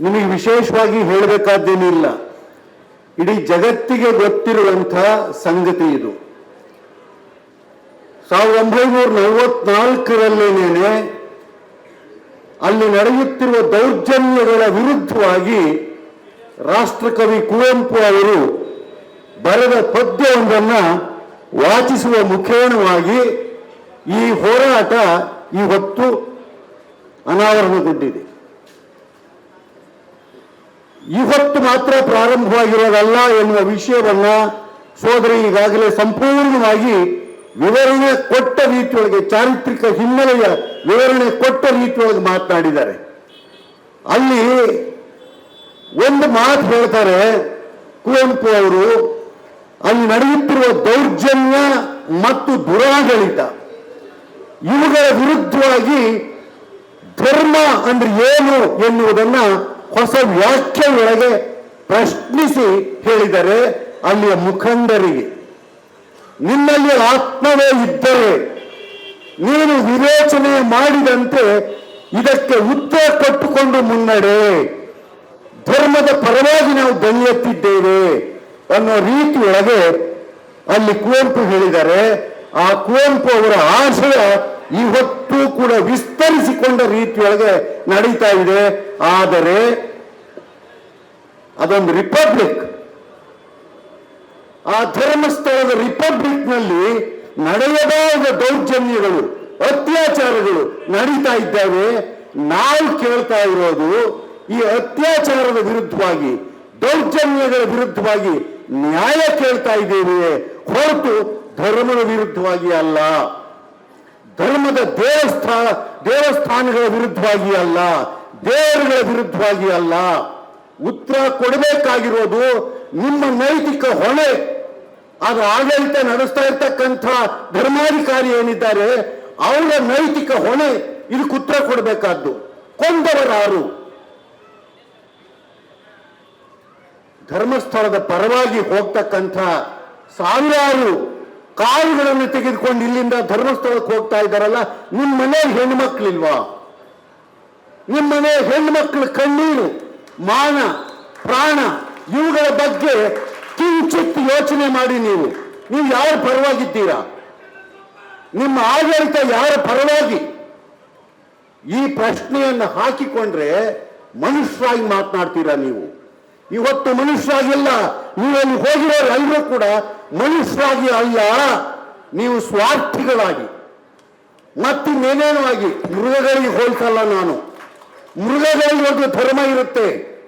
ನಿಮಗೆ ವಿಶೇಷವಾಗಿ ಹೇಳಬೇಕಾದ್ದೇನಿಲ್ಲ. ಇಡೀ ಜಗತ್ತಿಗೆ ಗೊತ್ತಿರುವಂತಹ ಸಂಗತಿ ಇದು. ಸಾವಿರದ ಒಂಬೈನೂರ ನಲವತ್ನಾಲ್ಕರಲ್ಲೇನೆ ಅಲ್ಲಿ ನಡೆಯುತ್ತಿರುವ ದೌರ್ಜನ್ಯಗಳ ವಿರುದ್ಧವಾಗಿ ರಾಷ್ಟ್ರಕವಿ ಕುವೆಂಪು ಅವರು ಬರೆದ ಪದ್ಯವೊಂದನ್ನ ವಾಚಿಸುವ ಮುಖೇಣವಾಗಿ ಈ ಹೋರಾಟ ಇವತ್ತು ಅನಾವರಣಗೊಂಡಿದೆ. ಇವತ್ತು ಮಾತ್ರ ಪ್ರಾರಂಭವಾಗಿರೋದಲ್ಲ ಎನ್ನುವ ವಿಷಯವನ್ನ ಸೋದರಿ ಈಗಾಗಲೇ ಸಂಪೂರ್ಣವಾಗಿ ವಿವರಣೆ ಕೊಟ್ಟ ರೀತಿಯೊಳಗೆ, ಚಾರಿತ್ರಿಕ ಹಿನ್ನೆಲೆಯ ವಿವರಣೆ ಕೊಟ್ಟ ರೀತಿಯೊಳಗೆ ಮಾತನಾಡಿದ್ದಾರೆ. ಅಲ್ಲಿ ಒಂದು ಮಾತು ಹೇಳ್ತಾರೆ, ಕುವೆಂಪು ಅವರು, ಅಲ್ಲಿ ನಡೆಯುತ್ತಿರುವ ದೌರ್ಜನ್ಯ ಮತ್ತು ದುರಾಡಳಿತ, ಇವುಗಳ ವಿರುದ್ಧವಾಗಿ ಧರ್ಮ ಅಂದ್ರೆ ಏನು ಎನ್ನುವುದನ್ನ ಹೊಸ ವ್ಯಾಖ್ಯೆಯೊಳಗೆ ಪ್ರಶ್ನಿಸಿ ಹೇಳಿದರೆ ಅಲ್ಲಿಯ ಮುಖಂಡರಿಗೆ ನಿನ್ನಲ್ಲಿ ಆತ್ಮವೇ ಇದ್ದರೆ ನೀನು ವಿವೇಚನೆ ಮಾಡಿದಂತೆ ಇದಕ್ಕೆ ಉತ್ತರ ಕೊಟ್ಟುಕೊಂಡು ಮುನ್ನಡೆ. ಧರ್ಮದ ಪರವಾಗಿ ನಾವು ದಣಿಯುತ್ತಿದ್ದೇವೆ ಅನ್ನೋ ರೀತಿಯೊಳಗೆ ಅಲ್ಲಿ ಕುವೆಂಪು ಹೇಳಿದರೆ, ಆ ಕುವೆಂಪು ಅವರ ಆಶಯ ಇವತ್ತು ಕೂಡ ವಿಸ್ತರಿಸಿಕೊಂಡ ರೀತಿಯೊಳಗೆ ನಡೀತಾ ಇದೆ. ಆದರೆ ಅದೊಂದು ರಿಪಬ್ಲಿಕ್. ಆ ಧರ್ಮಸ್ಥಳದ ರಿಪಬ್ಲಿಕ್ನಲ್ಲಿ ನಡೆಯದಾದ ದೌರ್ಜನ್ಯಗಳು, ಅತ್ಯಾಚಾರಗಳು ನಡೀತಾ ಇದ್ದಾವೆ. ನಾವು ಕೇಳ್ತಾ ಇರೋದು ಈ ಅತ್ಯಾಚಾರದ ವಿರುದ್ಧವಾಗಿ, ದೌರ್ಜನ್ಯಗಳ ವಿರುದ್ಧವಾಗಿ ನ್ಯಾಯ ಕೇಳ್ತಾ ಇದ್ದೇವೆ ಹೊರತು ಧರ್ಮದ ವಿರುದ್ಧವಾಗಿ ಅಲ್ಲ. ಧರ್ಮದ ದೇವಸ್ಥಾನ ದೇವಸ್ಥಾನಗಳ ವಿರುದ್ಧವಾಗಿ ಅಲ್ಲ ದೇವರುಗಳ ವಿರುದ್ಧವಾಗಿ ಅಲ್ಲ. ಉತ್ತರ ಕೊಡಬೇಕಾಗಿರೋದು ನಿಮ್ಮ ನೈತಿಕ ಹೊಣೆ. ಅದು ಆಡಳಿತ ನಡೆಸ್ತಾ ಇರ್ತಕ್ಕಂಥ ಧರ್ಮಾಧಿಕಾರಿ ಏನಿದ್ದಾರೆ, ಅವರ ನೈತಿಕ ಹೊಣೆ ಇದಕ್ಕೆ ಉತ್ತರ ಕೊಡಬೇಕಾದ್ದು. ಕೊಂದವರಾರು. ಧರ್ಮಸ್ಥಳದ ಪರವಾಗಿ ಹೋಗ್ತಕ್ಕಂಥ ಸಾವಿರಾರು ಕಾರುಗಳನ್ನು ತೆಗೆದುಕೊಂಡು ಇಲ್ಲಿಂದ ಧರ್ಮಸ್ಥಳಕ್ಕೆ ಹೋಗ್ತಾ ಇದ್ದಾರಲ್ಲ ನಿಮ್ಮ ಮನೆ ಹೆಣ್ಮಕ್ಳಿಲ್ವಾ? ನಿಮ್ಮ ಮನೆ ಹೆಣ್ಮಕ್ಳ ಕಣ್ಣೀರು, ಮಾನ, ಪ್ರಾಣ, ಇವುಗಳ ಬಗ್ಗೆ ಕಿಂಚಿತ್ ಯೋಚನೆ ಮಾಡಿ ನೀವು. ನೀವು ಯಾರ ಪರವಾಗಿದ್ದೀರಾ? ನಿಮ್ಮ ಆಡಳಿತ ಯಾರ ಪರವಾಗಿ? ಈ ಪ್ರಶ್ನೆಯನ್ನು ಹಾಕಿಕೊಂಡ್ರೆ ಮನುಷ್ಯರಾಗಿ ಮಾತನಾಡ್ತೀರಾ ನೀವು? ಇವತ್ತು ಮನುಷ್ಯರಾಗಿಲ್ಲ. ನೀವಲ್ಲಿ ಹೋಗಿರೋರು ಎಲ್ಲರೂ ಕೂಡ ಮನುಷ್ಯರಾಗಿ ಅಲ್ಲ. ನೀವು ಸ್ವಾರ್ಥಿಗಳಾಗಿ. ಮತ್ತಿನ್ನೇನೇನೋ ಆಗಿ ಮೃಗಗಳಿಗೆ ಹೋಲ್ಸಲ್ಲ ನಾನು. ಮೃಗಗಳಿಗೆ ಒಂದು ಧರ್ಮ ಇರುತ್ತೆ.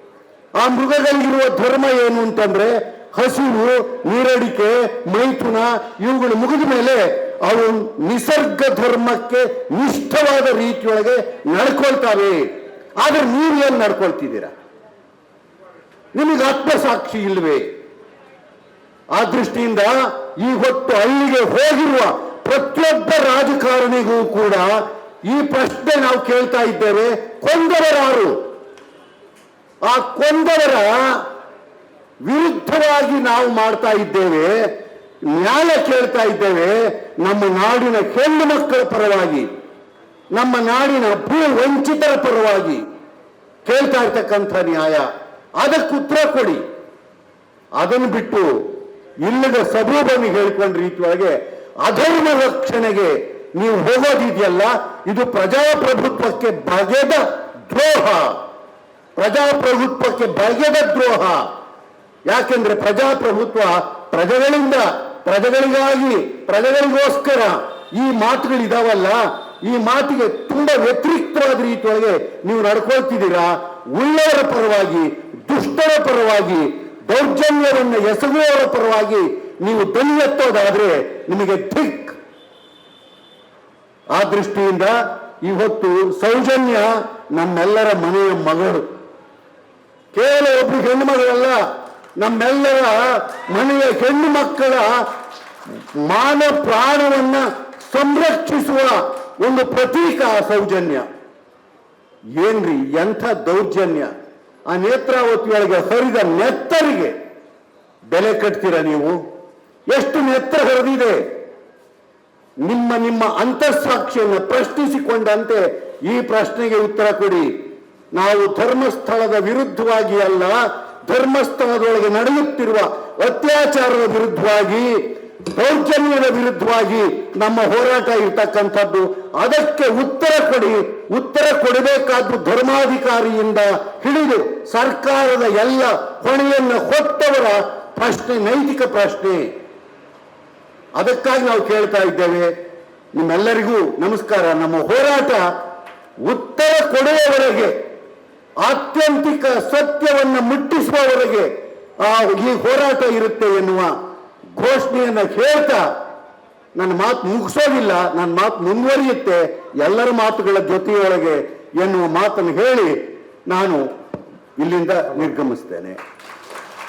ಆ ಮೃಗಗಳಿಗಿರುವ ಧರ್ಮ ಏನು ಅಂತಂದ್ರೆ ಹಸಿವು ನೀರಡಿಕೆ, ಮೈಥುನ ಇವುಗಳು ಮುಗಿದ ಮೇಲೆ ಅವು ನಿಸರ್ಗ ಧರ್ಮಕ್ಕೆ ನಿಷ್ಠವಾದ ರೀತಿಯೊಳಗೆ ನಡ್ಕೊಳ್ತಾವೆ. ಆದ್ರೆ ನೀವು ಏನ್ ನಡ್ಕೊಳ್ತಿದ್ದೀರಾ? ನಿಮಗೆ ಆತ್ಮಸಾಕ್ಷಿ ಇಲ್ವೇ ಆ ದೃಷ್ಟಿಯಿಂದ ಈ ಹೊತ್ತು ಅಲ್ಲಿಗೆ ಹೋಗಿರುವ ಪ್ರತಿಯೊಬ್ಬ ರಾಜಕಾರಣಿಗೂ ಕೂಡ ಈ ಪ್ರಶ್ನೆ ನಾವು ಕೇಳ್ತಾ ಇದ್ದೇವೆ. ಕೊಂದವರಾರು. ಆ ಕೊಂದವರ ವಿರುದ್ಧವಾಗಿ ನಾವು ಮಾಡ್ತಾ ಇದ್ದೇವೆ. ನ್ಯಾಯ ಕೇಳ್ತಾ ಇದ್ದೇವೆ. ನಮ್ಮ ನಾಡಿನ ಹೆಣ್ಣು ಮಕ್ಕಳ ಪರವಾಗಿ, ನಮ್ಮ ನಾಡಿನ ಭೂ ವಂಚಿತರ ಪರವಾಗಿ ಕೇಳ್ತಾ ಇರ್ತಕ್ಕಂಥ ನ್ಯಾಯ. ಅದಕ್ಕೆ ಉತ್ತರ ಕೊಡಿ. ಅದನ್ನು ಬಿಟ್ಟು ಇಲ್ಲದ ಸಬೂಬನ್ನು ಹೇಳ್ಕೊಂಡ ರೀತಿಯೊಳಗೆ ಅಧರ್ಮ ರಕ್ಷಣೆಗೆ ನೀವು ಹೋಗೋದಿದೆಯಲ್ಲ, ಇದು ಪ್ರಜಾಪ್ರಭುತ್ವಕ್ಕೆ ಬಗೆದ ದ್ರೋಹ. ಪ್ರಜಾಪ್ರಭುತ್ವಕ್ಕೆ ಬಗೆದ ದ್ರೋಹ. ಯಾಕೆಂದ್ರೆ ಪ್ರಜಾಪ್ರಭುತ್ವ ಪ್ರಜೆಗಳಿಂದ, ಪ್ರಜೆಗಳಿಗಾಗಿ, ಪ್ರಜೆಗಳಿಗೋಸ್ಕರ ಈ ಮಾತುಗಳಿದಾವಲ್ಲ, ಈ ಮಾತಿಗೆ ತುಂಬಾ ವ್ಯತಿರಿಕ್ತವಾದ ರೀತಿಯೊಳಗೆ ನೀವು ನಡ್ಕೊಳ್ತಿದ್ದೀರಾ? ಉಳ್ಳವರ ಪರವಾಗಿ ದುಷ್ಟರ ಪರವಾಗಿ, ದೌರ್ಜನ್ಯವನ್ನು ಎಸಗುವವರ ಪರವಾಗಿ ನೀವು ದನಿ ಎತ್ತೋದಾದ್ರೆ ನಿಮಗೆ ಠಿಕ್ ಆ ದೃಷ್ಟಿಯಿಂದ ಇವತ್ತು ಸೌಜನ್ಯ ನಮ್ಮೆಲ್ಲರ ಮನೆಯ ಮಗಳು. ಕೇವಲ ಒಬ್ಬರು ಹೆಣ್ಣು ಮಗಳಲ್ಲ, ನಮ್ಮೆಲ್ಲರ ಮನೆಯ ಹೆಣ್ಣು ಮಕ್ಕಳ ಮಾನ ಪ್ರಾಣವನ್ನ ಸಂರಕ್ಷಿಸುವ ಒಂದು ಪ್ರತೀಕ ಸೌಜನ್ಯ. ಏನ್ರಿ ಎಂಥ ದೌರ್ಜನ್ಯ? ಆ ನೇತ್ರಾವತಿಯೊಳಗೆ ಹರಿದ ನೆತ್ತರಿಗೆ ಬೆಲೆ ಕಟ್ತೀರಾ ನೀವು? ಎಷ್ಟು ನೆತ್ತರ ಹರಿದಿದೆ? ನಿಮ್ಮ ನಿಮ್ಮ ಅಂತಃಸಾಕ್ಷಿಯನ್ನು ಪ್ರಶ್ನಿಸಿಕೊಂಡಂತೆ ಈ ಪ್ರಶ್ನೆಗೆ ಉತ್ತರ ಕೊಡಿ. ನಾವು ಧರ್ಮಸ್ಥಳದ ವಿರುದ್ಧವಾಗಿ ಅಲ್ಲ, ಧರ್ಮಸ್ಥಳದೊಳಗೆ ನಡೆಯುತ್ತಿರುವ ಅತ್ಯಾಚಾರದ ವಿರುದ್ಧವಾಗಿ, ದೌರ್ಜನ್ಯದ ವಿರುದ್ಧವಾಗಿ ನಮ್ಮ ಹೋರಾಟ ಇರ್ತಕ್ಕಂಥದ್ದು. ಅದಕ್ಕೆ ಉತ್ತರ ಕೊಡಿ. ಉತ್ತರ ಕೊಡಬೇಕಾದ್ದು ಧರ್ಮಾಧಿಕಾರಿಯಿಂದ ಹಿಡಿದು ಸರ್ಕಾರದ ಎಲ್ಲ ಹೊಣೆಯನ್ನು ಹೊತ್ತವರ ಪ್ರಶ್ನೆ, ನೈತಿಕ ಪ್ರಶ್ನೆ. ಅದಕ್ಕಾಗಿ ನಾವು ಕೇಳ್ತಾ ಇದ್ದೇವೆ. ನಿಮ್ಮೆಲ್ಲರಿಗೂ ನಮಸ್ಕಾರ. ನಮ್ಮ ಹೋರಾಟ ಉತ್ತರ ಕೊಡುವವರೆಗೆ, ಆತ್ಯಂತಿಕ ಸತ್ಯವನ್ನು ಮುಟ್ಟಿಸುವವರೆಗೆ ಆ ಈ ಹೋರಾಟ ಇರುತ್ತೆ ಎನ್ನುವ ಘೋಷಣೆಯನ್ನು ಹೇಳ್ತಾ ನನ್ನ ಮಾತು ಮುಗಿಸೋದಿಲ್ಲ, ನನ್ನ ಮಾತು ಮುಂದುವರಿಯುತ್ತೆ. ಎಲ್ಲರ ಮಾತುಗಳ ಜೊತೆಯೊಳಗೆ ಎನ್ನುವ ಮಾತನ್ನು ಹೇಳಿ ನಾನು ಇಲ್ಲಿಂದ ನಿರ್ಗಮಿಸ್ತೇನೆ.